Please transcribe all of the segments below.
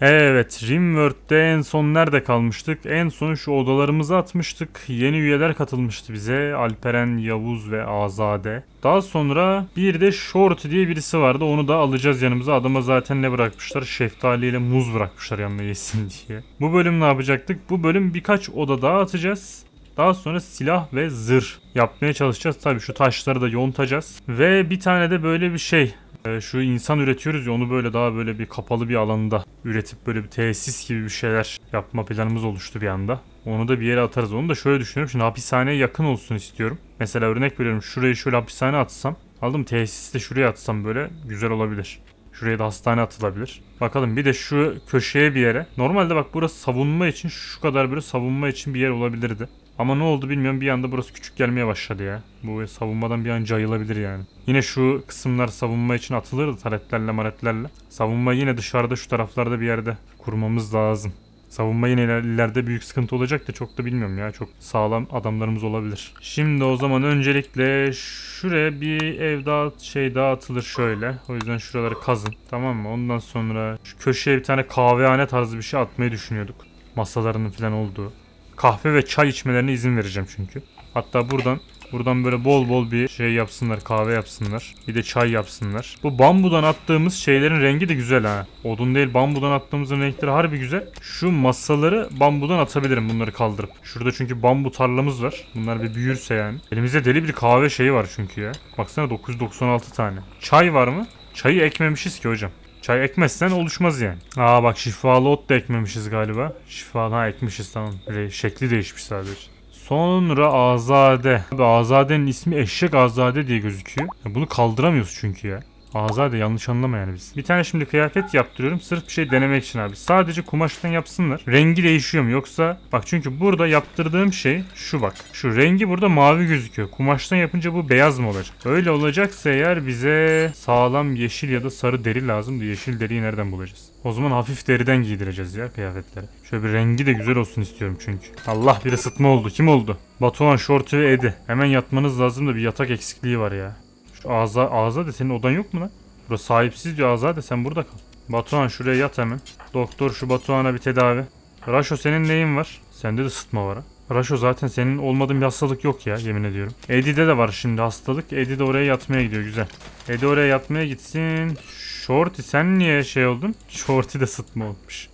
Evet, Rimworld'de en son nerede kalmıştık? En son şu odalarımızı atmıştık. Yeni üyeler katılmıştı bize. Alperen, Yavuz ve Azade. Daha sonra bir de Short diye birisi vardı. Onu da alacağız yanımıza. Adama zaten ne bırakmışlar? Şeftali ile muz bırakmışlar yanına yesin diye. Bu bölüm ne yapacaktık? Bu bölüm birkaç oda daha atacağız. Daha sonra silah ve zırh yapmaya çalışacağız. Tabii şu taşları da yontacağız. Ve bir tane de böyle bir şey. Ee, Şu insan üretiyoruz ya onu böyle daha böyle bir kapalı bir alanda üretip böyle bir tesis gibi bir şeyler yapma planımız oluştu bir anda. Onu da bir yere atarız. Onu da şöyle düşünüyorum. Şimdi hapishaneye yakın olsun istiyorum. Mesela örnek veriyorum. Şurayı şöyle hapishane atsam. Aldım tesisi de şuraya atsam böyle güzel olabilir. Şuraya da hastane atılabilir. Bakalım bir de şu köşeye bir yere. Normalde bak burası savunma için şu kadar böyle savunma için bir yer olabilirdi. Ama ne oldu bilmiyorum bir anda burası küçük gelmeye başladı ya. Bu savunmadan bir an cayılabilir yani. Yine şu kısımlar savunma için atılırdı taretlerle maretlerle. Savunma yine dışarıda şu taraflarda bir yerde kurmamız lazım. Savunma yine iler- ileride büyük sıkıntı olacak da çok da bilmiyorum ya. Çok sağlam adamlarımız olabilir. Şimdi o zaman öncelikle şuraya bir ev daha şey daha atılır şöyle. O yüzden şuraları kazın. Tamam mı? Ondan sonra şu köşeye bir tane kahvehane tarzı bir şey atmayı düşünüyorduk. Masalarının falan olduğu. Kahve ve çay içmelerine izin vereceğim çünkü. Hatta buradan Buradan böyle bol bol bir şey yapsınlar, kahve yapsınlar. Bir de çay yapsınlar. Bu bambudan attığımız şeylerin rengi de güzel ha. Odun değil bambudan attığımızın renkleri harbi güzel. Şu masaları bambudan atabilirim bunları kaldırıp. Şurada çünkü bambu tarlamız var. Bunlar bir büyürse yani. Elimizde deli bir kahve şeyi var çünkü ya. Baksana 996 tane. Çay var mı? Çayı ekmemişiz ki hocam. Çay ekmezsen oluşmaz yani. Aa bak şifalı ot da ekmemişiz galiba. Şifalı ha ekmişiz tamam. Re- şekli değişmiş sadece. Sonra Azade. Abi Azade'nin ismi Eşek Azade diye gözüküyor. Ya bunu kaldıramıyoruz çünkü ya. Azade yanlış anlama yani biz. Bir tane şimdi kıyafet yaptırıyorum sırf bir şey denemek için abi. Sadece kumaştan yapsınlar. Rengi değişiyor mu yoksa bak çünkü burada yaptırdığım şey şu bak. Şu rengi burada mavi gözüküyor. Kumaştan yapınca bu beyaz mı olacak? Öyle olacaksa eğer bize sağlam yeşil ya da sarı deri lazım. Yeşil deriyi nereden bulacağız? O zaman hafif deriden giydireceğiz ya kıyafetleri. Şöyle bir rengi de güzel olsun istiyorum çünkü. Allah bir ısıtma oldu. Kim oldu? Batuhan, Shorty ve Edi. Hemen yatmanız lazım da bir yatak eksikliği var ya. Şu Aza, Azade senin odan yok mu lan? Burası sahipsiz diyor Azade sen burada kal. Batuhan şuraya yat hemen. Doktor şu Batuhan'a bir tedavi. Raşo senin neyin var? Sende de ısıtma var ha. Raşo zaten senin olmadığın bir hastalık yok ya yemin ediyorum. Edi'de de var şimdi hastalık. Edi de oraya yatmaya gidiyor güzel. Edi oraya yatmaya gitsin. Shorty sen niye şey oldun? Shorty de sıtma olmuş.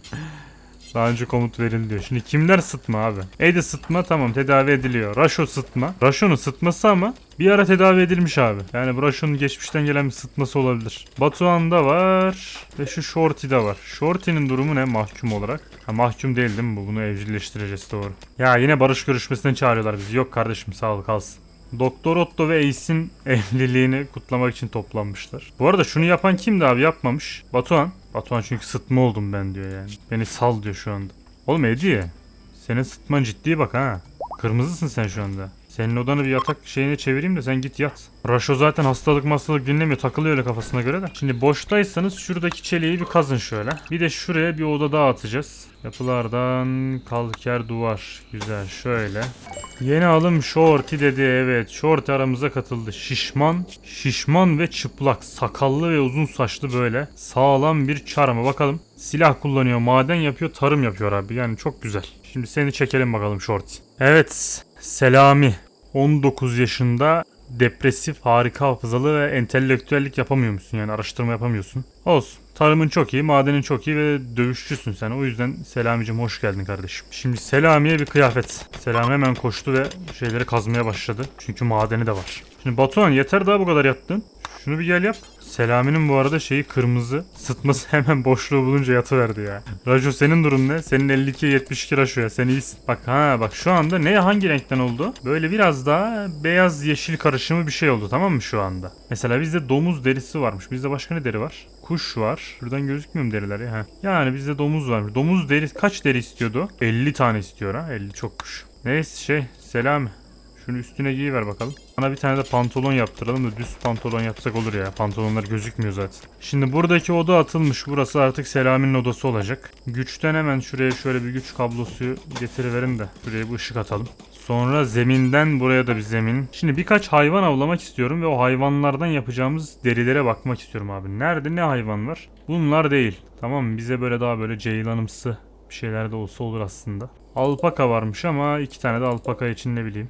Daha önce komut verildi. Şimdi kimler sıtma abi? Edi sıtma tamam tedavi ediliyor. Raşo sıtma. Raşo'nun sıtması ama bir ara tedavi edilmiş abi. Yani bu Raşo'nun geçmişten gelen bir sıtması olabilir. Batuhan'da var ve şu Shorty'de var. Shorty'nin durumu ne mahkum olarak? Ha mahkum değil değil mi bu? Bunu evcilleştireceğiz doğru. Ya yine barış görüşmesine çağırıyorlar bizi. Yok kardeşim sağ ol kalsın. Doktor Otto ve Ace'in evliliğini kutlamak için toplanmışlar. Bu arada şunu yapan kimdi abi yapmamış? Batuhan. Batuhan çünkü sıtma oldum ben diyor yani. Beni sal diyor şu anda. Oğlum Hediye. Senin sıtman ciddi bak ha. Kırmızısın sen şu anda. Senin odanı bir yatak şeyine çevireyim de sen git yat. Raşo zaten hastalık hastalık dinlemiyor takılıyor öyle kafasına göre de. Şimdi boştaysanız şuradaki çeliği bir kazın şöyle. Bir de şuraya bir oda daha atacağız. Yapılardan kalker duvar. Güzel şöyle. Yeni alım Shorty dedi evet. Shorty aramıza katıldı. Şişman, şişman ve çıplak. Sakallı ve uzun saçlı böyle. Sağlam bir çarmı bakalım. Silah kullanıyor, maden yapıyor, tarım yapıyor abi. Yani çok güzel. Şimdi seni çekelim bakalım Shorty. Evet. Selami. 19 yaşında depresif, harika hafızalı ve entelektüellik yapamıyor musun? Yani araştırma yapamıyorsun. Olsun. Tarımın çok iyi, madenin çok iyi ve dövüşçüsün sen. O yüzden Selamicim hoş geldin kardeşim. Şimdi Selami'ye bir kıyafet. Selami hemen koştu ve şeyleri kazmaya başladı. Çünkü madeni de var. Şimdi Batuhan yeter daha bu kadar yattın. Şunu bir gel yap. Selami'nin bu arada şeyi kırmızı. Sıtması hemen boşluğu bulunca yatıverdi ya. Rajo senin durum ne? Senin 52 72 Rajo ya. Sen iyisin. Bak ha bak şu anda ne hangi renkten oldu? Böyle biraz daha beyaz yeşil karışımı bir şey oldu tamam mı şu anda? Mesela bizde domuz derisi varmış. Bizde başka ne deri var? Kuş var. Şuradan gözükmüyor mu deriler ya? Yani bizde domuz varmış. Domuz deri kaç deri istiyordu? 50 tane istiyor ha. 50 çokmuş. Neyse şey Selami. Şunu üstüne giyiver bakalım. Bana bir tane de pantolon yaptıralım da düz pantolon yapsak olur ya. Pantolonlar gözükmüyor zaten. Şimdi buradaki oda atılmış. Burası artık Selami'nin odası olacak. Güçten hemen şuraya şöyle bir güç kablosu getiriverin de. Şuraya bir ışık atalım. Sonra zeminden buraya da bir zemin. Şimdi birkaç hayvan avlamak istiyorum ve o hayvanlardan yapacağımız derilere bakmak istiyorum abi. Nerede ne hayvan var? Bunlar değil. Tamam? Bize böyle daha böyle ceylanımsı bir şeyler de olsa olur aslında. Alpaka varmış ama iki tane de alpaka için ne bileyim.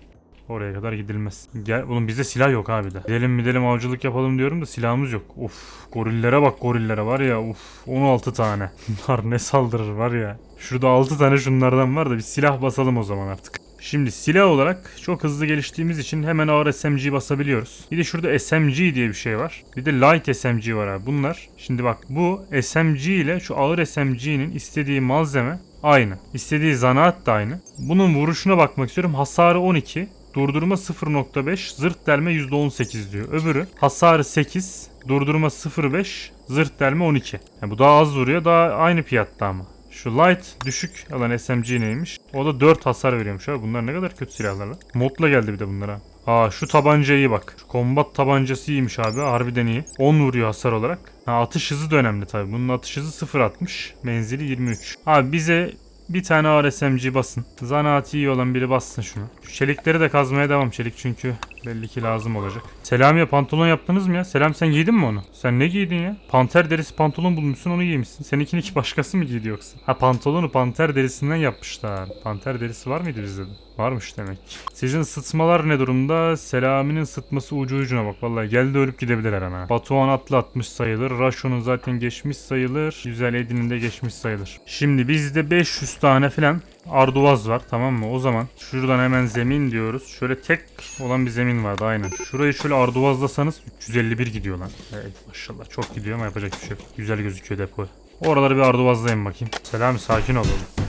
Oraya kadar gidilmez. Gel, oğlum bizde silah yok abi de. Gidelim gidelim avcılık yapalım diyorum da silahımız yok. Of gorillere bak gorillere var ya of 16 tane. Bunlar ne saldırır var ya. Şurada 6 tane şunlardan var da bir silah basalım o zaman artık. Şimdi silah olarak çok hızlı geliştiğimiz için hemen ağır SMG basabiliyoruz. Bir de şurada SMG diye bir şey var. Bir de light SMG var abi. Bunlar şimdi bak bu SMG ile şu ağır SMG'nin istediği malzeme aynı. İstediği zanaat da aynı. Bunun vuruşuna bakmak istiyorum. Hasarı 12, durdurma 0.5, zırt delme %18 diyor. Öbürü hasarı 8, durdurma 0.5, zırt delme 12. Yani bu daha az vuruyor, daha aynı fiyatta ama. Şu light düşük alan SMG neymiş? O da 4 hasar veriyormuş abi. Bunlar ne kadar kötü silahlar lan. Modla geldi bir de bunlara. Aa şu tabancaya iyi bak. Şu combat tabancası iyiymiş abi. Harbiden iyi. 10 vuruyor hasar olarak. Ha, atış hızı da önemli tabii. Bunun atış hızı 0.60. Menzili 23. Abi bize bir tane ağır SMG basın. Zanaati iyi olan biri bassın şunu. Şu çelikleri de kazmaya devam. Çelik çünkü belli ki lazım olacak. Selamiye pantolon yaptınız mı ya? Selam sen giydin mi onu? Sen ne giydin ya? Panter derisi pantolon bulmuşsun onu giymişsin. Seninkini ki başkası mı giydi yoksa? Ha pantolonu panter derisinden yapmışlar. Panter derisi var mıydı bizde de? Varmış demek. Sizin sıtmalar ne durumda? Selami'nin sıtması ucu ucuna bak. Vallahi geldi ölüp gidebilir her an ha. Batuhan atlı atmış sayılır. Rasho'nun zaten geçmiş sayılır. Güzel Edin'in de geçmiş sayılır. Şimdi bizde 500 tane falan Arduvaz var tamam mı? O zaman şuradan hemen zemin diyoruz. Şöyle tek olan bir zemin vardı aynen. Şurayı şöyle arduvazlasanız 351 gidiyor lan. Evet maşallah çok gidiyor ama yapacak bir şey yok. Güzel gözüküyor depo. Oraları bir arduvazlayayım bakayım. Selami sakin ol oğlum.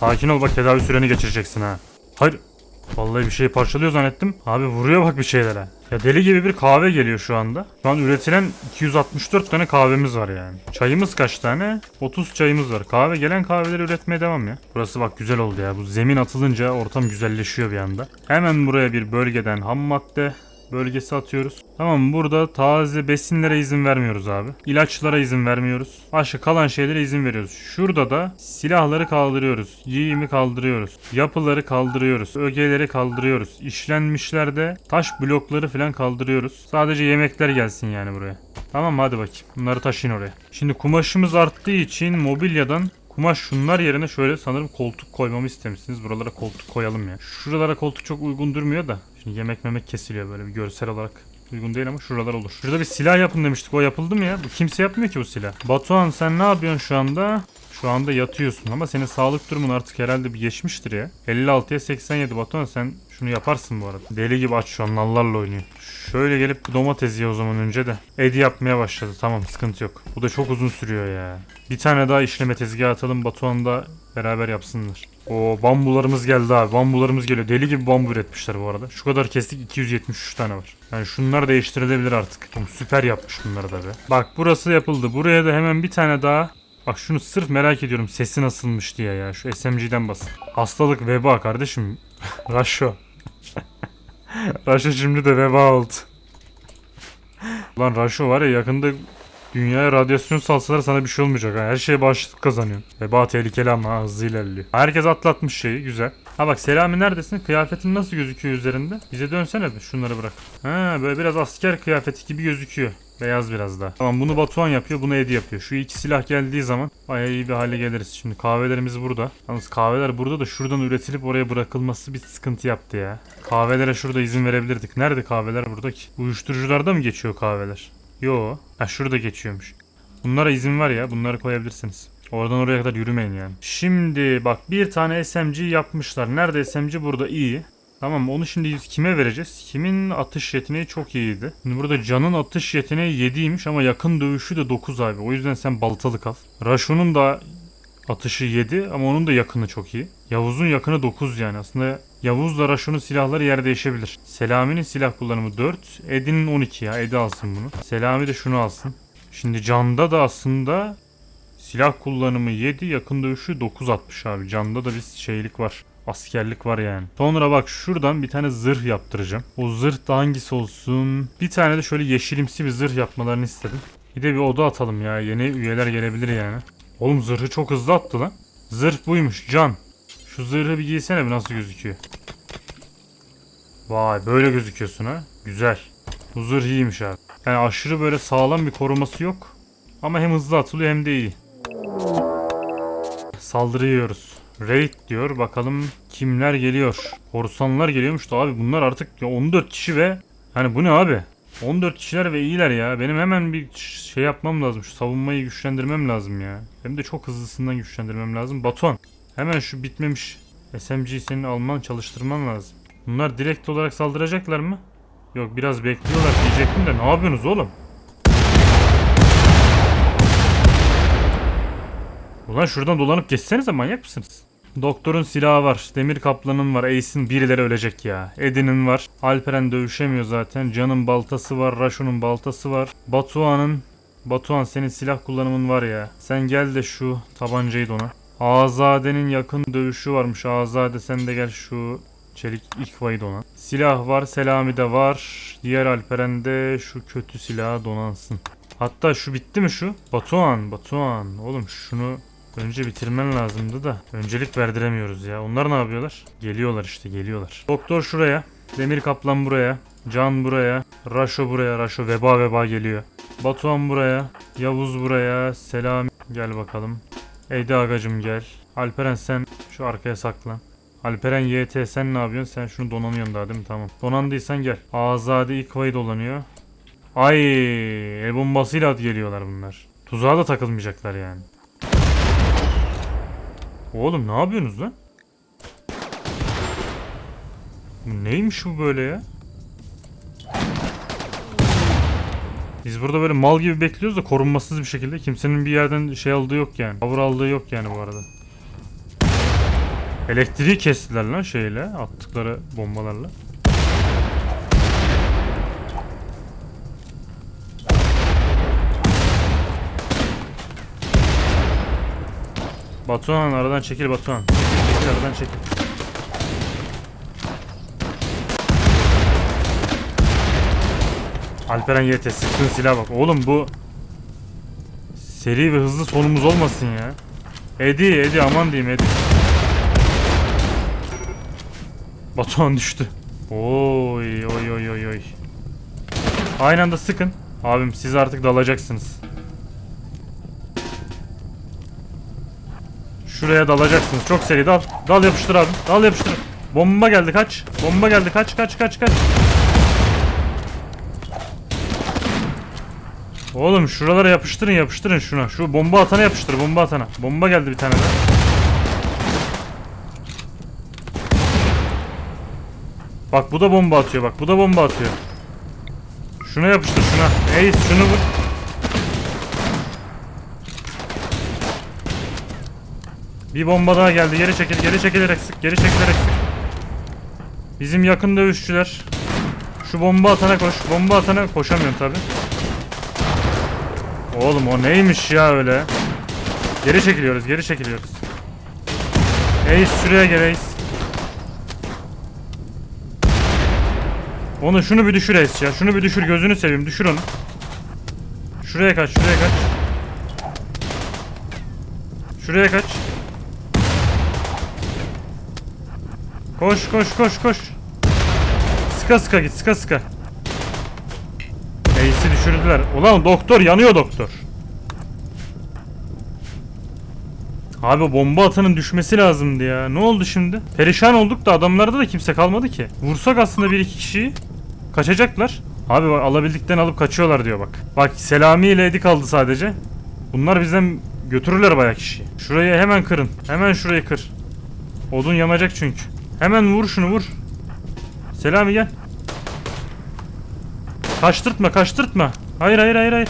Sakin ol bak tedavi süreni geçireceksin ha. Hayır. Vallahi bir şey parçalıyor zannettim. Abi vuruyor bak bir şeylere. Ya deli gibi bir kahve geliyor şu anda. Şu an üretilen 264 tane kahvemiz var yani. Çayımız kaç tane? 30 çayımız var. Kahve gelen kahveleri üretmeye devam ya. Burası bak güzel oldu ya. Bu zemin atılınca ortam güzelleşiyor bir anda. Hemen buraya bir bölgeden ham madde bölgesi atıyoruz. Tamam burada taze besinlere izin vermiyoruz abi. İlaçlara izin vermiyoruz. Başka kalan şeylere izin veriyoruz. Şurada da silahları kaldırıyoruz. Giyimi kaldırıyoruz. Yapıları kaldırıyoruz. Ögeleri kaldırıyoruz. İşlenmişlerde taş blokları falan kaldırıyoruz. Sadece yemekler gelsin yani buraya. Tamam hadi bakayım. Bunları taşıyın oraya. Şimdi kumaşımız arttığı için mobilyadan Kumaş şunlar yerine şöyle sanırım koltuk koymamı istemişsiniz. Buralara koltuk koyalım ya. Şuralara koltuk çok uygun durmuyor da. Şimdi yemek memek kesiliyor böyle bir görsel olarak. Uygun değil ama şuralar olur. Şurada bir silah yapın demiştik. O yapıldı mı ya? Bu kimse yapmıyor ki bu silah. Batuhan sen ne yapıyorsun şu anda? Şu anda yatıyorsun ama senin sağlık durumun artık herhalde bir geçmiştir ya. 56'ya 87 Batuhan sen şunu yaparsın bu arada. Deli gibi aç şu an nallarla oynuyor. Şöyle gelip domates ye o zaman önce de. Edi yapmaya başladı tamam sıkıntı yok. Bu da çok uzun sürüyor ya. Bir tane daha işleme tezgahı atalım Batuhan da beraber yapsınlar. O bambularımız geldi abi. Bambularımız geliyor. Deli gibi bambu üretmişler bu arada. Şu kadar kestik 273 tane var. Yani şunlar değiştirilebilir artık. Oğlum süper yapmış bunları da be. Bak burası yapıldı. Buraya da hemen bir tane daha Bak şunu sırf merak ediyorum sesi nasılmış diye ya. Şu SMG'den basın. Hastalık veba kardeşim. Raşo. Raşo şimdi de veba oldu. Lan Raşo var ya yakında dünyaya radyasyon salsalar sana bir şey olmayacak. Ha. Her şeye bağışıklık kazanıyorsun. Veba tehlikeli ama hızlı ilerliyor. Herkes atlatmış şeyi güzel. Ha bak Selami neredesin? Kıyafetin nasıl gözüküyor üzerinde? Bize dönsene bir şunları bırak. Ha böyle biraz asker kıyafeti gibi gözüküyor. Beyaz biraz daha. Tamam bunu Batuhan yapıyor, bunu Edi yapıyor. Şu iki silah geldiği zaman bayağı iyi bir hale geliriz. Şimdi kahvelerimiz burada. Yalnız kahveler burada da şuradan üretilip oraya bırakılması bir sıkıntı yaptı ya. Kahvelere şurada izin verebilirdik. Nerede kahveler burada ki? Uyuşturucularda mı geçiyor kahveler? Yo. Ha şurada geçiyormuş. Bunlara izin var ya. Bunları koyabilirsiniz. Oradan oraya kadar yürümeyin yani. Şimdi bak bir tane SMG yapmışlar. Nerede SMG burada iyi. Tamam onu şimdi kime vereceğiz? Kimin atış yeteneği çok iyiydi. Şimdi burada Can'ın atış yeteneği 7'ymiş ama yakın dövüşü de 9 abi. O yüzden sen baltalık al. Rasho'nun da atışı 7 ama onun da yakını çok iyi. Yavuz'un yakını 9 yani. Aslında Yavuz'la Rasho'nun silahları yer değişebilir. Selami'nin silah kullanımı 4. Ed'in 12 ya. Edi alsın bunu. Selami de şunu alsın. Şimdi Can'da da aslında silah kullanımı 7, yakın dövüşü 9 atmış abi. Can'da da bir şeylik var. Askerlik var yani. Sonra bak şuradan bir tane zırh yaptıracağım. O zırh da hangisi olsun? Bir tane de şöyle yeşilimsi bir zırh yapmalarını istedim. Bir de bir oda atalım ya. Yeni üyeler gelebilir yani. Oğlum zırhı çok hızlı attı lan. Zırh buymuş can. Şu zırhı bir giysene bir nasıl gözüküyor. Vay böyle gözüküyorsun ha. Güzel. Bu zırh iyiymiş abi. Yani aşırı böyle sağlam bir koruması yok. Ama hem hızlı atılıyor hem de iyi. Saldırıyoruz. Raid diyor. Bakalım kimler geliyor. Korsanlar geliyormuş da abi bunlar artık ya 14 kişi ve hani bu ne abi? 14 kişiler ve iyiler ya. Benim hemen bir şey yapmam lazım. Şu savunmayı güçlendirmem lazım ya. Hem de çok hızlısından güçlendirmem lazım. Batuhan hemen şu bitmemiş SMG'yi senin alman çalıştırman lazım. Bunlar direkt olarak saldıracaklar mı? Yok biraz bekliyorlar diyecektim de ne yapıyorsunuz oğlum? Ulan şuradan dolanıp geçsenize manyak mısınız? Doktorun silahı var. Demir kaplanın var. Ace'in birileri ölecek ya. Eddie'nin var. Alperen dövüşemiyor zaten. Can'ın baltası var. Rasho'nun baltası var. Batuhan'ın Batuhan senin silah kullanımın var ya. Sen gel de şu tabancayı dona. Azade'nin yakın dövüşü varmış. Azade sen de gel şu çelik ikvayı donan. Silah var. Selami de var. Diğer Alperen de şu kötü silahı donansın. Hatta şu bitti mi şu? Batuhan, Batuhan. Oğlum şunu önce bitirmen lazımdı da. Öncelik verdiremiyoruz ya. Onlar ne yapıyorlar? Geliyorlar işte geliyorlar. Doktor şuraya. Demir Kaplan buraya. Can buraya. Raşo buraya. Raşo veba veba geliyor. Batuhan buraya. Yavuz buraya. Selami gel bakalım. Edi agacım gel. Alperen sen şu arkaya saklan. Alperen YT sen ne yapıyorsun? Sen şunu donanıyorsun daha değil mi? Tamam. Donandıysan gel. Azade İkvayı dolanıyor. Ay el bombasıyla geliyorlar bunlar. Tuzağa da takılmayacaklar yani. Oğlum ne yapıyorsunuz lan? Neymiş bu böyle ya? Biz burada böyle mal gibi bekliyoruz da korunmasız bir şekilde. Kimsenin bir yerden şey aldığı yok yani. Cover aldığı yok yani bu arada. Elektriği kestiler lan şeyle attıkları bombalarla. Batuhan aradan çekil Batuhan. Çekil, aradan çekil. Alperen YT sıktığın silah bak. Oğlum bu seri ve hızlı sonumuz olmasın ya. Edi Edi aman diyeyim Edi. Batuhan düştü. Oy oy oy oy oy. Aynı anda sıkın. Abim siz artık dalacaksınız. Şuraya dalacaksınız. Çok seri dal. Dal yapıştır abi. Dal yapıştır. Bomba geldi kaç. Bomba geldi kaç kaç kaç kaç. Oğlum şuralara yapıştırın yapıştırın şuna. Şu bomba atana yapıştır bomba atana. Bomba geldi bir tane daha. Bak bu da bomba atıyor bak bu da bomba atıyor. Şuna yapıştır şuna. Ace şunu vur. Bir bomba daha geldi. Geri çekil, geri çekilerek sık, geri çekilerek sık. Bizim yakın dövüşçüler. Şu bomba atana koş. Bomba atana koşamıyorum tabi. Oğlum o neymiş ya öyle? Geri çekiliyoruz, geri çekiliyoruz. Ace şuraya gel. Onu şunu bir düşür Ace ya. Şunu bir düşür gözünü seveyim. Düşür onu. Şuraya kaç, şuraya kaç. Şuraya kaç. Koş koş koş koş. Sıka sıka git sıka sıka. Ace'i düşürdüler. Ulan doktor yanıyor doktor. Abi bomba atanın düşmesi lazımdı ya. Ne oldu şimdi? Perişan olduk da adamlarda da kimse kalmadı ki. Vursak aslında bir iki kişiyi kaçacaklar. Abi alabildikten alıp kaçıyorlar diyor bak. Bak Selami ile Edi kaldı sadece. Bunlar bizden götürürler bayağı kişiyi. Şurayı hemen kırın. Hemen şurayı kır. Odun yanacak çünkü. Hemen vur şunu vur. Selami gel. Kaçtırtma kaçtırtma. Hayır hayır hayır hayır.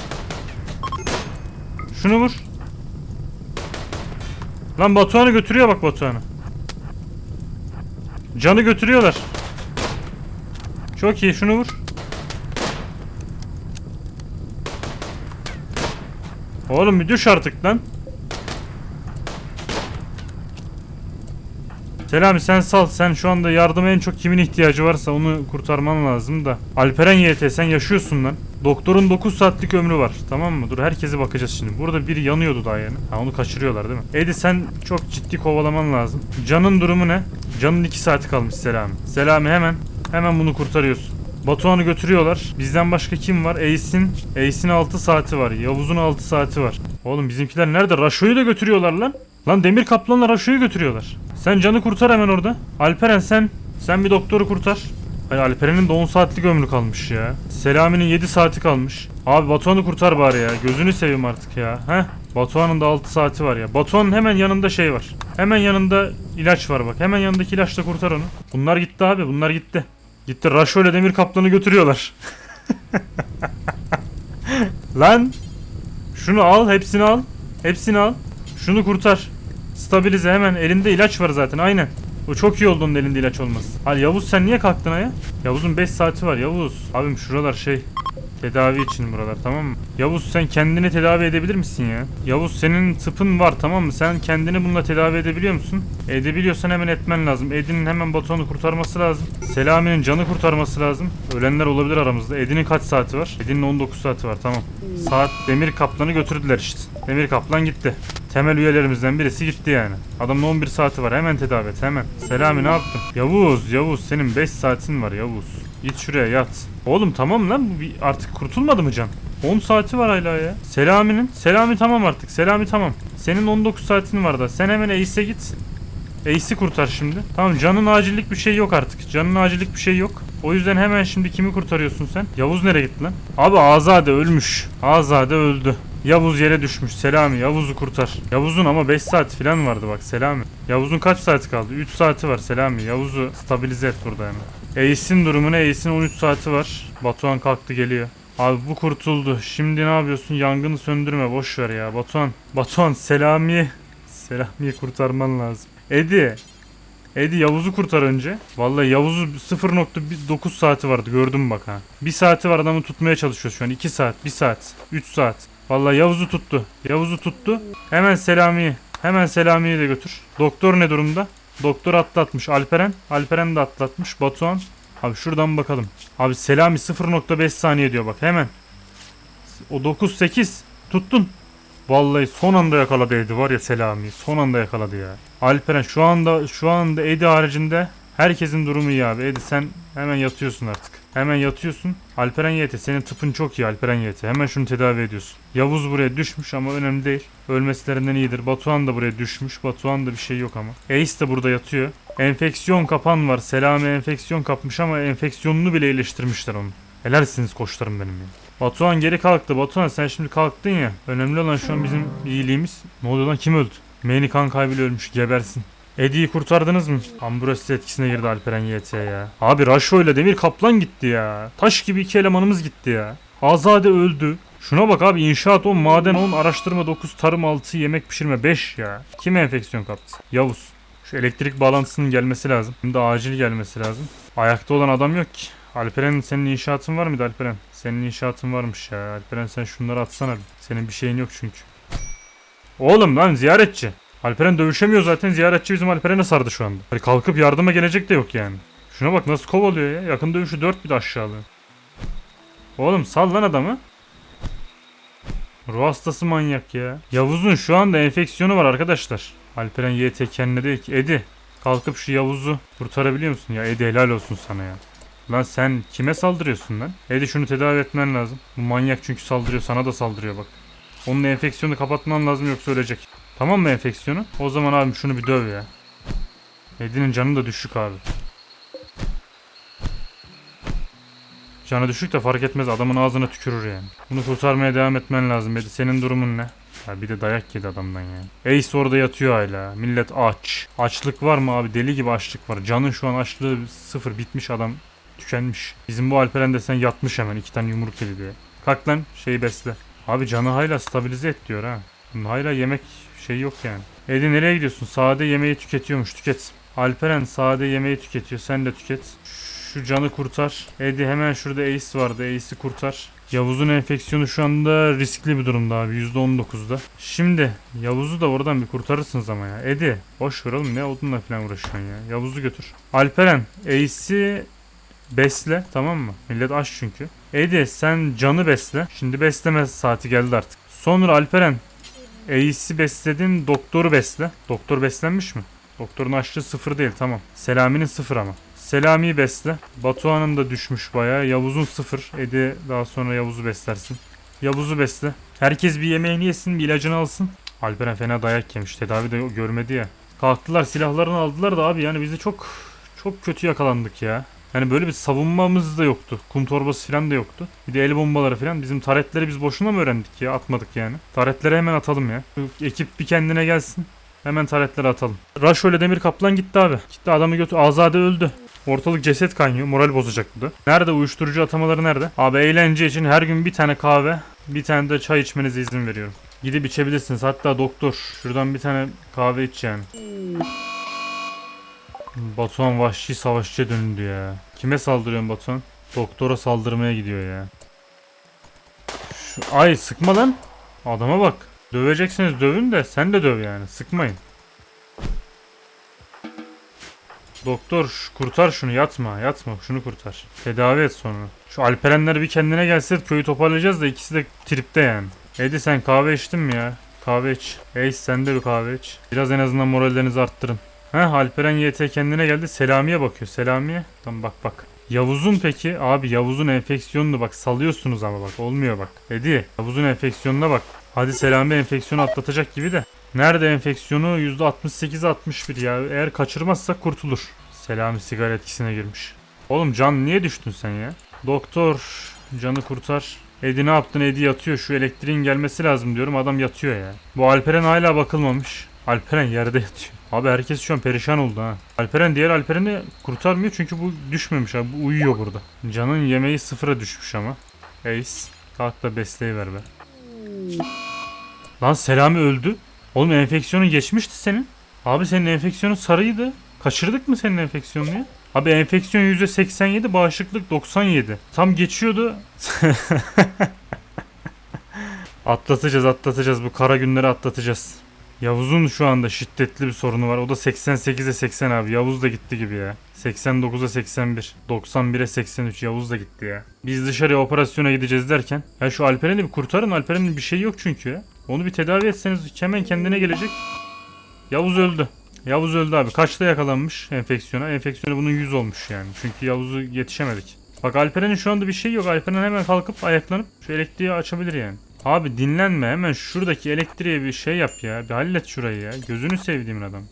Şunu vur. Lan Batuhan'ı götürüyor bak Batuhan'ı. Canı götürüyorlar. Çok iyi şunu vur. Oğlum bir düş artık lan. Selami sen sal. Sen şu anda yardıma en çok kimin ihtiyacı varsa onu kurtarman lazım da. Alperen YT sen yaşıyorsun lan. Doktorun 9 saatlik ömrü var. Tamam mı? Dur herkese bakacağız şimdi. Burada biri yanıyordu daha yani. Ha onu kaçırıyorlar değil mi? Edi sen çok ciddi kovalaman lazım. Can'ın durumu ne? Can'ın 2 saati kalmış Selami. Selami hemen. Hemen bunu kurtarıyorsun. Batuhan'ı götürüyorlar. Bizden başka kim var? Ace'in Ace'in 6 saati var. Yavuz'un 6 saati var. Oğlum bizimkiler nerede? Raşo'yu da götürüyorlar lan. Lan Demir Kaplan'la Raşo'yu götürüyorlar. Sen canı kurtar hemen orada. Alperen sen sen bir doktoru kurtar. Hayır Alperen'in de 10 saatlik ömrü kalmış ya. Selami'nin 7 saati kalmış. Abi Batuhan'ı kurtar bari ya. Gözünü seveyim artık ya. Heh. Batuhan'ın da 6 saati var ya. Batuhan'ın hemen yanında şey var. Hemen yanında ilaç var bak. Hemen yanındaki ilaçla kurtar onu. Bunlar gitti abi. Bunlar gitti. Gitti Raşo ile Demir Kaplan'ı götürüyorlar. Lan. Şunu al. Hepsini al. Hepsini al. Şunu kurtar. Stabilize hemen. Elinde ilaç var zaten. Aynen. O çok iyi oldu onun elinde ilaç olması. Hadi Yavuz sen niye kalktın aya? Yavuz'un 5 saati var Yavuz. Abim şuralar şey tedavi için buralar tamam mı? Yavuz sen kendini tedavi edebilir misin ya? Yavuz senin tıpın var tamam mı? Sen kendini bununla tedavi edebiliyor musun? Edebiliyorsan hemen etmen lazım. Edin'in hemen Batuhan'ı kurtarması lazım. Selami'nin canı kurtarması lazım. Ölenler olabilir aramızda. Edin'in kaç saati var? Edin'in 19 saati var tamam. Saat Demir Kaplan'ı götürdüler işte. Demir Kaplan gitti. Temel üyelerimizden birisi gitti yani. Adamın 11 saati var. Hemen tedavi et hemen. Selami ne yaptın? Yavuz, Yavuz senin 5 saatin var Yavuz. Git şuraya yat. Oğlum tamam lan artık kurtulmadı mı can? 10 saati var hala ya. Selami'nin. Selami tamam artık. Selami tamam. Senin 19 saatin var da. Sen hemen Ace'e git. Ace'i kurtar şimdi. Tamam canın acillik bir şey yok artık. Canın acillik bir şey yok. O yüzden hemen şimdi kimi kurtarıyorsun sen? Yavuz nereye gitti lan? Abi Azade ölmüş. Azade öldü. Yavuz yere düşmüş. Selami Yavuz'u kurtar. Yavuz'un ama 5 saat falan vardı bak Selami. Yavuz'un kaç saati kaldı? 3 saati var Selami. Yavuz'u stabilize et burada hemen. Ace'in durumu ne? Ace'in 13 saati var. Batuhan kalktı geliyor. Abi bu kurtuldu. Şimdi ne yapıyorsun? Yangını söndürme. Boş ver ya. Batuhan. Batuhan Selami'yi Selami'yi kurtarman lazım. Edi. Edi Yavuz'u kurtar önce. Vallahi Yavuz'u 0.9 saati vardı gördüm bak ha. 1 saati var adamı tutmaya çalışıyor şu an. 2 saat, 1 saat, 3 saat. Vallahi Yavuz'u tuttu. Yavuz'u tuttu. Hemen Selami'yi, hemen Selami'yi de götür. Doktor ne durumda? Doktor atlatmış. Alperen, Alperen de atlatmış. Batuhan. Abi şuradan bakalım. Abi Selami 0.5 saniye diyor bak hemen. O 9 8 tuttun. Vallahi son anda yakaladı Edi var ya Selami. Son anda yakaladı ya. Alperen şu anda şu anda Edi haricinde herkesin durumu iyi abi. Edi sen hemen yatıyorsun artık. Hemen yatıyorsun. Alperen YT senin tıpın çok iyi Alperen YT. Hemen şunu tedavi ediyorsun. Yavuz buraya düşmüş ama önemli değil. Ölmesilerinden iyidir. Batuhan da buraya düşmüş. Batuhan da bir şey yok ama. Ace de burada yatıyor. Enfeksiyon kapan var. Selami enfeksiyon kapmış ama enfeksiyonunu bile iyileştirmişler onu. Helalsiniz koçlarım benim ya. Batuhan geri kalktı. Batuhan sen şimdi kalktın ya. Önemli olan şu an bizim iyiliğimiz. Ne oluyor lan kim öldü? Meni kan kaybıyla ölmüş gebersin. Edi'yi kurtardınız mı? Ambrose etkisine girdi Alperen YT ya. Abi Raşo ile Demir Kaplan gitti ya. Taş gibi iki elemanımız gitti ya. Azade öldü. Şuna bak abi inşaat 10, maden 10, araştırma 9, tarım 6, yemek pişirme 5 ya. Kim enfeksiyon kaptı? Yavuz. Şu elektrik bağlantısının gelmesi lazım. Hem de acil gelmesi lazım. Ayakta olan adam yok ki. Alperen senin inşaatın var mıydı Alperen? Senin inşaatın varmış ya. Alperen sen şunları atsana. Senin bir şeyin yok çünkü. Oğlum lan ziyaretçi. Alperen dövüşemiyor zaten. Ziyaretçi bizim Alperen'e sardı şu anda. Hani kalkıp yardıma gelecek de yok yani. Şuna bak nasıl kovalıyor ya. Yakın dövüşü 4 bir de aşağılıyor. Oğlum sal lan adamı. Ruh hastası manyak ya. Yavuz'un şu anda enfeksiyonu var arkadaşlar. Alperen YT kendine değil ki. Edi. Kalkıp şu Yavuz'u kurtarabiliyor musun ya? Edi helal olsun sana ya. Lan sen kime saldırıyorsun lan? Edi şunu tedavi etmen lazım. Bu manyak çünkü saldırıyor sana da saldırıyor bak. Onun enfeksiyonu kapatman lazım yoksa ölecek. Tamam mı enfeksiyonu? O zaman abim şunu bir döv ya. Edi'nin canı da düşük abi. Canı düşük de fark etmez adamın ağzına tükürür yani. Bunu kurtarmaya devam etmen lazım Edi. Senin durumun ne? Ya bir de dayak yedi adamdan ya. Ace orada yatıyor hala. Millet aç. Açlık var mı abi? Deli gibi açlık var. Canın şu an açlığı sıfır bitmiş adam. Tükenmiş. Bizim bu Alperen de sen yatmış hemen. iki tane yumruk yedi diye. Kalk lan şeyi besle. Abi canı hala stabilize et diyor ha. Bunun hala yemek şey yok yani. Edi nereye gidiyorsun? Sade yemeği tüketiyormuş. Tüket. Alperen sade yemeği tüketiyor. Sen de tüket. Şu canı kurtar. Edi hemen şurada Ace vardı. Ace'i kurtar. Yavuz'un enfeksiyonu şu anda riskli bir durumda abi. %19'da. Şimdi Yavuz'u da oradan bir kurtarırsınız ama ya. Edi boş ver oğlum ne odunla falan uğraşıyorsun ya. Yavuz'u götür. Alperen Ace'i besle tamam mı? Millet aç çünkü. Edi sen canı besle. Şimdi besleme saati geldi artık. Sonra Alperen Ace'i besledin doktoru besle. Doktor beslenmiş mi? Doktorun açlığı sıfır değil tamam. Selami'nin sıfır ama. Selami'yi besle. Batuhan'ın da düşmüş bayağı. Yavuz'un sıfır. Edi daha sonra Yavuz'u beslersin. Yavuz'u besle. Herkes bir yemeğini yesin, bir ilacını alsın. Alperen fena dayak yemiş. Tedavi de görmedi ya. Kalktılar silahlarını aldılar da abi yani bizi çok çok kötü yakalandık ya. Yani böyle bir savunmamız da yoktu. Kum torbası falan da yoktu. Bir de el bombaları falan. Bizim taretleri biz boşuna mı öğrendik ya? Atmadık yani. Taretleri hemen atalım ya. Ekip bir kendine gelsin. Hemen taretleri atalım. Raşo ile Demir Kaplan gitti abi. Gitti adamı götü. Azade öldü. Ortalık ceset kaynıyor. Moral bozacak bu da. Nerede uyuşturucu atamaları nerede? Abi eğlence için her gün bir tane kahve, bir tane de çay içmenize izin veriyorum. Gidip içebilirsiniz. Hatta doktor şuradan bir tane kahve iç yani. Batuhan vahşi savaşçıya döndü ya. Kime saldırıyorsun Batuhan? Doktora saldırmaya gidiyor ya. Şu, ay sıkma lan. Adama bak. Döveceksiniz dövün de sen de döv yani. Sıkmayın. Doktor şu- kurtar şunu yatma yatma şunu kurtar. Tedavi et sonra. Şu Alperenler bir kendine gelse köyü toparlayacağız da ikisi de tripte yani. Edi sen kahve içtin mi ya? Kahve iç. Ace sen de bir kahve iç. Biraz en azından morallerinizi arttırın. Heh Alperen YT kendine geldi. Selami'ye bakıyor. Selami'ye. Tamam bak bak. Yavuz'un peki abi Yavuz'un enfeksiyonunu bak salıyorsunuz ama bak olmuyor bak. Edi Yavuz'un enfeksiyonuna bak. Hadi Selami enfeksiyonu atlatacak gibi de. Nerede enfeksiyonu? %68'e 61 ya. Eğer kaçırmazsak kurtulur. Selami sigara etkisine girmiş. Oğlum Can niye düştün sen ya? Doktor Can'ı kurtar. Edi ne yaptın? Edi yatıyor. Şu elektriğin gelmesi lazım diyorum. Adam yatıyor ya. Bu Alperen hala bakılmamış. Alperen yerde yatıyor. Abi herkes şu an perişan oldu ha. Alperen diğer Alperen'i kurtarmıyor çünkü bu düşmemiş abi. Bu uyuyor burada. Can'ın yemeği sıfıra düşmüş ama. Ace. Kalk da besleyiver be. Lan Selami öldü. Oğlum enfeksiyonun geçmişti senin. Abi senin enfeksiyonun sarıydı. Kaçırdık mı senin enfeksiyonunu ya? Abi enfeksiyon %87, bağışıklık 97. Tam geçiyordu. atlatacağız, atlatacağız. Bu kara günleri atlatacağız. Yavuz'un şu anda şiddetli bir sorunu var. O da 88'e 80 abi. Yavuz da gitti gibi ya. 89'a 81. 91'e 83. Yavuz da gitti ya. Biz dışarıya operasyona gideceğiz derken. Ya şu Alperen'i bir kurtarın. Alperen'in bir şey yok çünkü ya. Onu bir tedavi etseniz hemen kendine gelecek. Yavuz öldü. Yavuz öldü abi. Kaçta yakalanmış enfeksiyona? Enfeksiyonu bunun 100 olmuş yani. Çünkü Yavuz'u yetişemedik. Bak Alperen'in şu anda bir şey yok. Alperen hemen kalkıp ayaklanıp şu elektriği açabilir yani. Abi dinlenme hemen şuradaki elektriğe bir şey yap ya. Bir hallet şurayı ya. Gözünü sevdiğimin adam.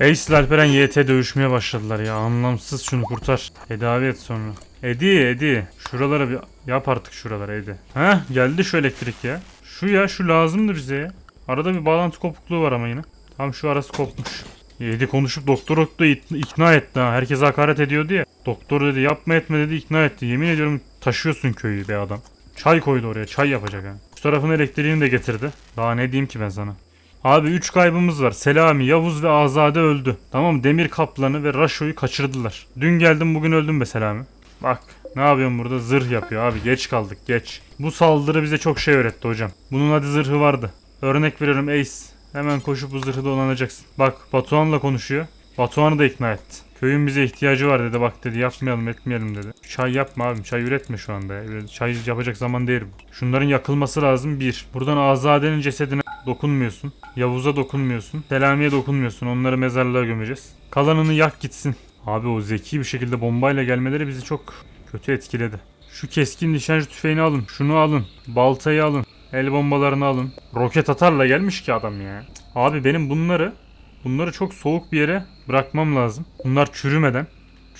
Ace Alperen YT dövüşmeye başladılar ya. Anlamsız şunu kurtar. Tedavi et sonra. Edi Edi. Şuralara bir yap artık şuralara Edi. Heh geldi şu elektrik ya. Şu ya şu lazımdı bize ya. Arada bir bağlantı kopukluğu var ama yine. Tam şu arası kopmuş. Edi konuşup doktoru da ik- ikna etti ha. Herkes hakaret ediyordu ya. Doktor dedi yapma etme dedi ikna etti. Yemin ediyorum taşıyorsun köyü be adam. Çay koydu oraya çay yapacak ha. Şu tarafın elektriğini de getirdi. Daha ne diyeyim ki ben sana. Abi 3 kaybımız var. Selami, Yavuz ve Azade öldü. Tamam Demir Kaplan'ı ve Raşo'yu kaçırdılar. Dün geldim bugün öldüm be Selami. Bak ne yapıyorsun burada? Zırh yapıyor abi. Geç kaldık geç. Bu saldırı bize çok şey öğretti hocam. Bunun adı zırhı vardı. Örnek veriyorum Ace. Hemen koşup bu zırhı donanacaksın. Bak Batuhan'la konuşuyor. Batuhan'ı da ikna etti. Köyün bize ihtiyacı var dedi. Bak dedi yapmayalım etmeyelim dedi. Çay yapma abim. Çay üretme şu anda. Çay yapacak zaman değil bu. Şunların yakılması lazım bir. Buradan Azade'nin cesedine dokunmuyorsun. Yavuz'a dokunmuyorsun. Selami'ye dokunmuyorsun. Onları mezarlığa gömeceğiz. Kalanını yak gitsin. Abi o zeki bir şekilde bombayla gelmeleri bizi çok kötü etkiledi. Şu keskin nişancı tüfeğini alın. Şunu alın. Baltayı alın. El bombalarını alın. Roket atarla gelmiş ki adam ya. Abi benim bunları bunları çok soğuk bir yere bırakmam lazım. Bunlar çürümeden.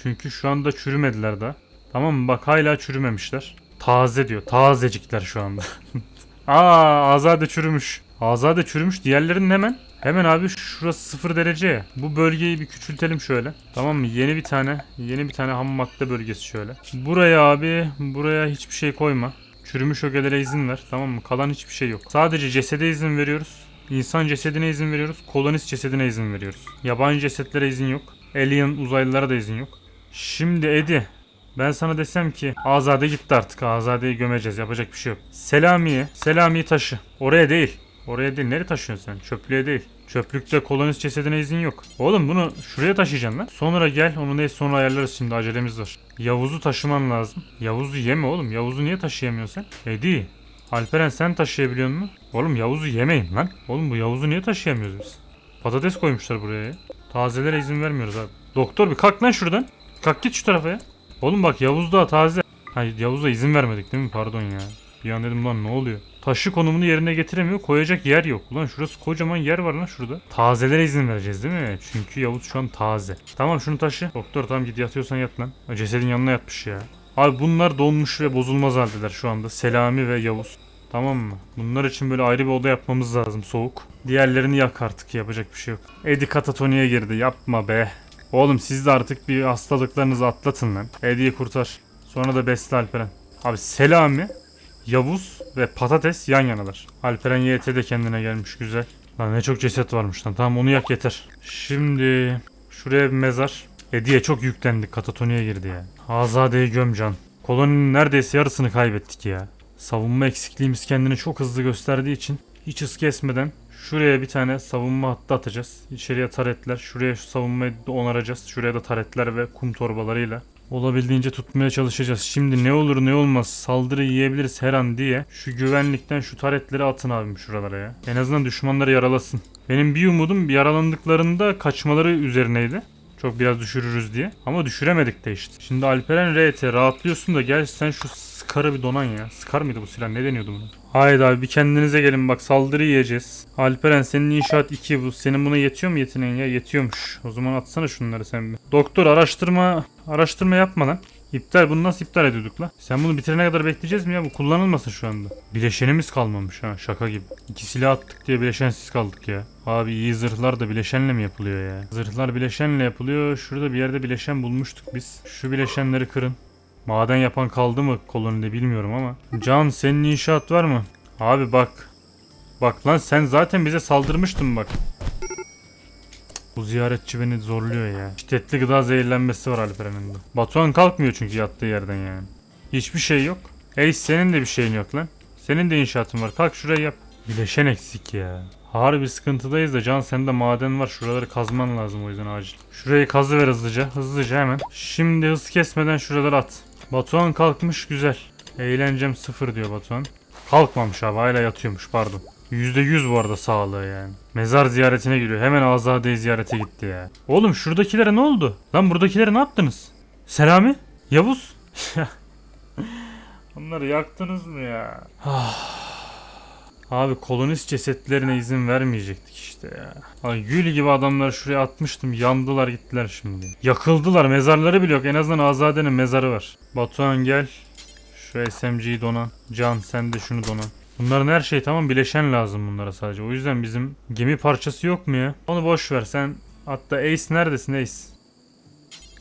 Çünkü şu anda çürümediler daha. Tamam mı? Bak hala çürümemişler. Taze diyor. Tazecikler şu anda. Aa Azade çürümüş. Azade çürümüş. Diğerlerinin hemen. Hemen abi şurası sıfır derece ya. Bu bölgeyi bir küçültelim şöyle. Tamam mı? Yeni bir tane. Yeni bir tane ham madde bölgesi şöyle. Buraya abi. Buraya hiçbir şey koyma. Çürümüş ögelere izin ver. Tamam mı? Kalan hiçbir şey yok. Sadece cesede izin veriyoruz. İnsan cesedine izin veriyoruz. Kolonist cesedine izin veriyoruz. Yabancı cesetlere izin yok. Alien uzaylılara da izin yok. Şimdi Edi. Ben sana desem ki Azade gitti artık. Azade'yi gömeceğiz. Yapacak bir şey yok. Selami'ye. Selami'yi taşı. Oraya değil. Oraya değil. Nereye taşıyorsun sen? Çöplüğe değil. Çöplükte kolonist cesedine izin yok. Oğlum bunu şuraya taşıyacaksın lan. Sonra gel. Onu neyse sonra ayarlarız şimdi. Acelemiz var. Yavuz'u taşıman lazım. Yavuz'u yeme oğlum. Yavuz'u niye taşıyamıyorsun sen? Edi. Alperen sen taşıyabiliyor musun? Oğlum Yavuz'u yemeyin lan. Oğlum bu Yavuz'u niye taşıyamıyoruz biz? Patates koymuşlar buraya ya. Tazelere izin vermiyoruz abi. Doktor bir kalk lan şuradan. Kalk git şu tarafa ya. Oğlum bak Yavuz daha taze. Hayır Yavuz'a izin vermedik değil mi? Pardon ya. Bir an dedim lan ne oluyor? Taşı konumunu yerine getiremiyor. Koyacak yer yok. Ulan şurası kocaman yer var lan şurada. Tazelere izin vereceğiz değil mi? Çünkü Yavuz şu an taze. Tamam şunu taşı. Doktor tamam git yatıyorsan yat lan. Cesedin yanına yatmış ya. Abi bunlar donmuş ve bozulmaz haldeler şu anda. Selami ve Yavuz. Tamam mı? Bunlar için böyle ayrı bir oda yapmamız lazım soğuk. Diğerlerini yak artık yapacak bir şey yok. Eddie katatoniye girdi yapma be. Oğlum siz de artık bir hastalıklarınızı atlatın lan. Eddie'yi kurtar. Sonra da Besle Alperen. Abi Selami, Yavuz ve Patates yan yanalar. Alperen YT de kendine gelmiş güzel. Lan ne çok ceset varmış lan. Tamam onu yak yeter. Şimdi şuraya bir mezar. Eddie'ye çok yüklendik. Katatoniye girdi ya. Azade'yi göm can. Koloninin neredeyse yarısını kaybettik ya. Savunma eksikliğimiz kendini çok hızlı gösterdiği için hiç hız kesmeden şuraya bir tane savunma hattı atacağız. İçeriye taretler. Şuraya şu savunmayı onaracağız. Şuraya da taretler ve kum torbalarıyla. Olabildiğince tutmaya çalışacağız. Şimdi ne olur ne olmaz saldırı yiyebiliriz her an diye şu güvenlikten şu taretleri atın abim şuralara ya. En azından düşmanları yaralasın. Benim bir umudum yaralandıklarında kaçmaları üzerineydi. Çok biraz düşürürüz diye. Ama düşüremedik de işte. Şimdi Alperen RT rahatlıyorsun da gel sen şu Scar'ı bir donan ya. Scar mıydı bu silah? Ne deniyordu bunu? Haydi abi bir kendinize gelin bak saldırı yiyeceğiz. Alperen senin inşaat 2 bu. Senin buna yetiyor mu yeteneğin ya? Yetiyormuş. O zaman atsana şunları sen bir. Doktor araştırma araştırma yapma lan. İptal bunu nasıl iptal ediyorduk la? Sen bunu bitirene kadar bekleyeceğiz mi ya? Bu kullanılmasın şu anda. Bileşenimiz kalmamış ha şaka gibi. İki silah attık diye bileşensiz kaldık ya. Abi iyi zırhlar da bileşenle mi yapılıyor ya? Zırhlar bileşenle yapılıyor. Şurada bir yerde bileşen bulmuştuk biz. Şu bileşenleri kırın. Maden yapan kaldı mı kolonide bilmiyorum ama. Can senin inşaat var mı? Abi bak. Bak lan sen zaten bize saldırmıştın bak. Bu ziyaretçi beni zorluyor ya. Şiddetli gıda zehirlenmesi var Alperen'in de. Batuhan kalkmıyor çünkü yattığı yerden yani. Hiçbir şey yok. Ey senin de bir şeyin yok lan. Senin de inşaatın var. Kalk şurayı yap. Bileşen eksik ya. Harbi sıkıntıdayız da Can sende maden var. Şuraları kazman lazım o yüzden acil. Şurayı kazı ver hızlıca. Hızlıca hemen. Şimdi hız kesmeden şuraları at. Batuhan kalkmış güzel. Eğlencem sıfır diyor Batuhan. Kalkmamış abi hala yatıyormuş pardon. %100 bu arada sağlığı yani. Mezar ziyaretine giriyor. Hemen Azade'yi ziyarete gitti ya. Oğlum şuradakilere ne oldu? Lan buradakilere ne yaptınız? Selami? Yavuz? Onları yaktınız mı ya? Abi kolonist cesetlerine izin vermeyecektik işte ya. Ay gül gibi adamları şuraya atmıştım. Yandılar gittiler şimdi. Yakıldılar. Mezarları bile yok. En azından Azade'nin mezarı var. Batuhan gel. Şu SMG'yi donan. Can sen de şunu donan. Bunların her şey tamam bileşen lazım bunlara sadece. O yüzden bizim gemi parçası yok mu ya? Onu boş ver sen. Hatta Ace neredesin Ace?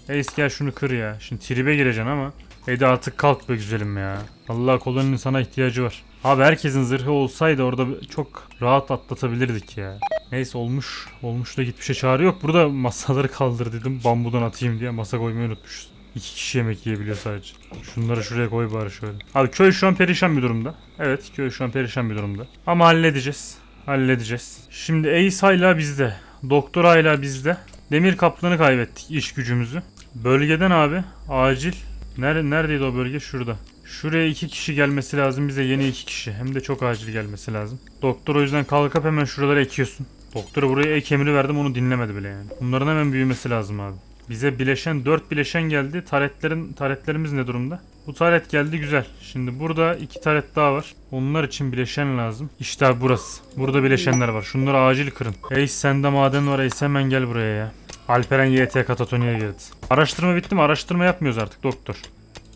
Ace gel şunu kır ya. Şimdi tribe gireceksin ama. Edi artık kalk be güzelim ya. Allah koloninin sana ihtiyacı var. Abi herkesin zırhı olsaydı orada çok rahat atlatabilirdik ya. Neyse olmuş. Olmuş da gitmişe çağrı yok. Burada masaları kaldır dedim. Bambudan atayım diye masa koymayı unutmuşuz. İki kişi yemek yiyebiliyor sadece. Şunları şuraya koy bari şöyle. Abi köy şu an perişan bir durumda. Evet köy şu an perişan bir durumda. Ama halledeceğiz. Halledeceğiz. Şimdi Ace hala bizde. Doktor hala bizde. Demir kaplanı kaybettik iş gücümüzü. Bölgeden abi acil. Nere, neredeydi o bölge? Şurada. Şuraya iki kişi gelmesi lazım bize yeni iki kişi. Hem de çok acil gelmesi lazım. Doktor o yüzden kalkıp hemen şuraları ekiyorsun. Doktora buraya ek emri verdim onu dinlemedi bile yani. Bunların hemen büyümesi lazım abi. Bize bileşen 4 bileşen geldi. Taretlerin taretlerimiz ne durumda? Bu taret geldi güzel. Şimdi burada iki taret daha var. Onlar için bileşen lazım. İşte abi burası. Burada bileşenler var. Şunları acil kırın. Ace sende maden var Ace hemen gel buraya ya. Alperen YT katatoniye girdi. Araştırma bitti mi? Araştırma yapmıyoruz artık doktor.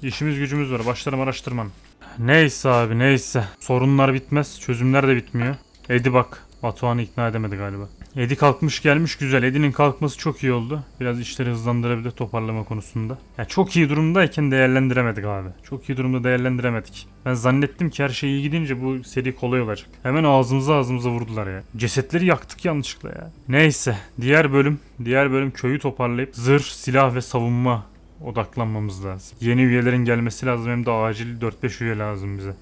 İşimiz gücümüz var. Başlarım araştırmanın. Neyse abi neyse. Sorunlar bitmez. Çözümler de bitmiyor. Edi bak. Batuhan'ı ikna edemedi galiba. Edi kalkmış gelmiş güzel. Edi'nin kalkması çok iyi oldu. Biraz işleri hızlandırabilir toparlama konusunda. Ya çok iyi durumdayken değerlendiremedik abi. Çok iyi durumda değerlendiremedik. Ben zannettim ki her şey iyi gidince bu seri kolay olacak. Hemen ağzımıza ağzımıza vurdular ya. Cesetleri yaktık yanlışlıkla ya. Neyse. Diğer bölüm. Diğer bölüm köyü toparlayıp zırh, silah ve savunma odaklanmamız lazım. Yeni üyelerin gelmesi lazım hem de acil 4-5 üye lazım bize.